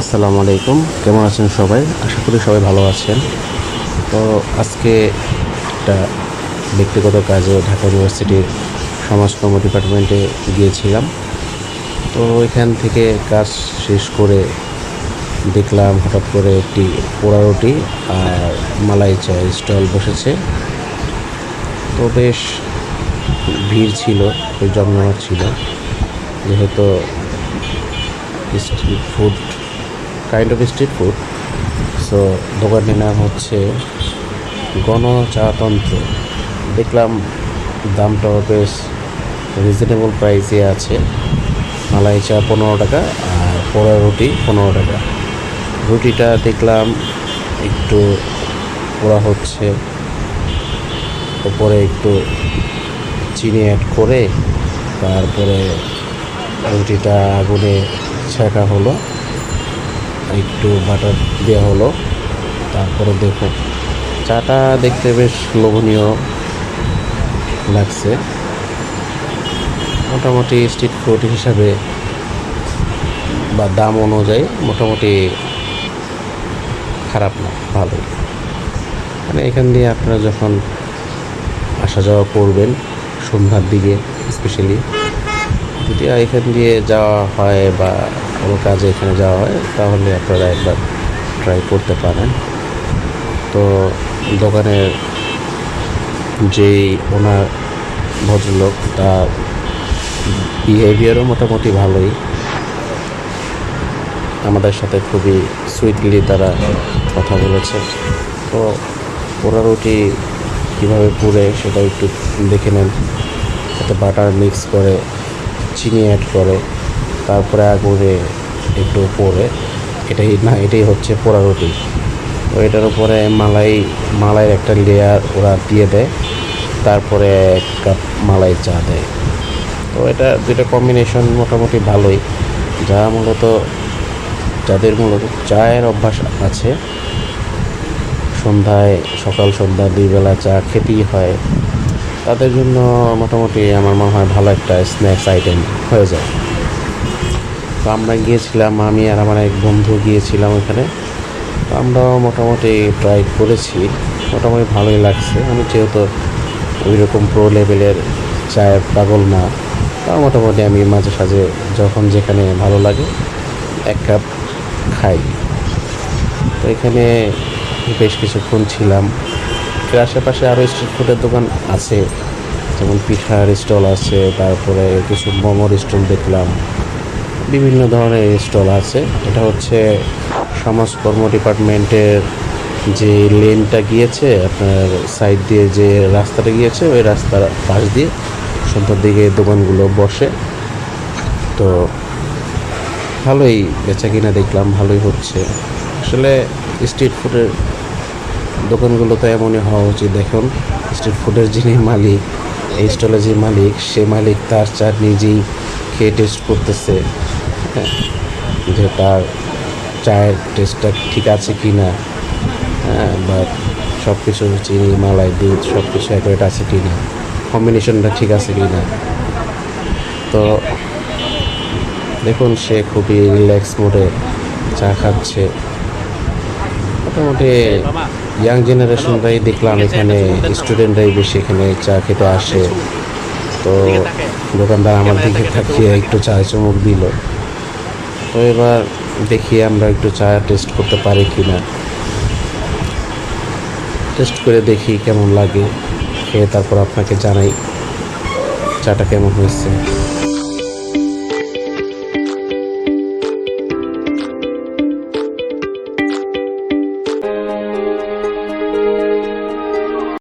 আসসালামু আলাইকুম। কেমন আছেন সবাই? আশা করি সবাই ভালো আছেন। তো আজকে একটা ব্যক্তিগত কাজে ঢাকা ইউনিভার্সিটির সমাজকর্ম ডিপার্টমেন্টে গিয়েছিলাম। তো এখান থেকে কাজ শেষ করে দেখলাম হঠাৎ করে একটি পোড়া রুটি আর মালাই চায়ের স্টল বসেছে। তো বেশ ভিড় ছিল জমজমাট ছিল। যেহেতু street food kind of street food so দোকানটির নাম হচ্ছে গণচাতন্ত্র দেখলাম দামটাও বেশ রিজনেবল প্রাইসে আছে। মালাই চা পনেরো টাকা আর পোড়া রুটি পনেরো টাকা। রুটিটা দেখলাম একটু পোড়া হচ্ছে। ওপরে একটু চিনি অ্যাড করে তারপরে রুটিটা আগুনে ছেঁকা হলো। একটু বাটার দেওয়া হলো। তারপরে দেখো, চাটা দেখতে বেশ লোভনীয় লাগছে। মোটামুটি স্ট্রিট ফুড হিসাবে বা দাম অনুযায়ী মোটামুটি খারাপ না, ভালোই। মানে এখান দিয়ে আপনারা যখন আসা যাওয়া করবেন সন্ধ্যার দিকে স্পেশালি যদি এখান দিয়ে যাওয়া হয় বা কোনো কাজে এখানে যাওয়া হয়, তাহলে আপনারা একবার ট্রাই করতে পারেন। তো দোকানের যেই ওনার ভদ্রলোক, তার বিহেভিয়ারও মোটামুটি ভালোই। আমাদের সাথে খুবই সুইটলি তারা কথা বলেছে। তো পোড়া রুটি কীভাবে পুড়ে সেটা একটু দেখে নেন। সাথে বাটার মিক্স করে, চিনি অ্যাড করে। তারপরে আগুনে একটু পরে এটাই না, এটাই হচ্ছে পোড়া রুটি। তো এটার উপরে মালাই, মালাইয়ের একটা লেয়ার ওরা দিয়ে দেয়। তারপরে এক কাপ মালাই চা দেয়। তো এটা দুটো কম্বিনেশন মোটামুটি ভালোই। যা মূলত, যাদের মূলত চায়ের অভ্যাস আছে, সন্ধ্যায়, সকাল সন্ধ্যা দুই বেলা চা খেতেই হয়। তাদের জন্য মোটামুটি আমার মনে হয় ভালো একটা স্ন্যাক্স আইটেম হয়ে যায়। তো আমরা গিয়েছিলাম, আমি আর আমার এক বন্ধু গিয়েছিলাম ওখানে। তো আমরাও মোটামুটি ট্রাই করেছি, মোটামুটি ভালোই লাগছে। আমি যেহেতু ওই রকম প্রো লেভেলের চায়ের পাগল না, তাও মোটামুটি আমি মাঝে সাঝে যখন যেখানে ভালো লাগে এক কাপ খাই। তো এখানে বেশ কিছুক্ষণ ছিলাম। এর আশেপাশে আরও স্ট্রিট ফুডের দোকান আছে, যেমন পিঠার স্টল আছে, তারপরে কিছু মোমোর স্টল দেখলাম। বিভিন্ন ধরনের স্টল আছে। এটা হচ্ছে সমাজকর্ম ডিপার্টমেন্টের যে লেনটা গিয়েছে, আপনার সাইড দিয়ে যে রাস্তাটা গিয়েছে, ওই রাস্তার পাশ দিয়ে সন্ধ্যার দিকে দোকানগুলো বসে। তো ভালোই বেচা কিনা দেখলাম, ভালোই হচ্ছে। আসলে স্ট্রিট ফুডের দোকানগুলো তো এমনই হওয়া উচিত, দেখুন। স্ট্রিট ফুডের যিনি মালিক, এই স্টলের যে মালিক, সে মালিক তার চার নিজেই খেয়ে টেস্ট করতেছে। হ্যাঁ যে তার চায়ের টেস্টটা ঠিক আছে কি না হ্যাঁ বা সব কিছু চিনি, মালাই, দুধ সব কিছু অ্যাকুরেট আছে কি না কম্বিনেশনটা ঠিক আছে কি না তো দেখুন, সে খুবই রিল্যাক্স মোডে চা খাচ্ছে। মোটামুটি ইয়াং জেনারেশনরাই দেখলাম এখানে স্টুডেন্টরাই বেশি এখানে চা খেতে আসে। তো দোকানদার আমার দিকে তাকিয়ে একটু চা চমক দিল। তো এবার দেখি আমরা একটু চা টেস্ট করতে পারি কি না টেস্ট করে দেখি কেমন লাগে। খেয়ে তারপর আপনাকে জানাই। চাটা কেমন হয়েছে।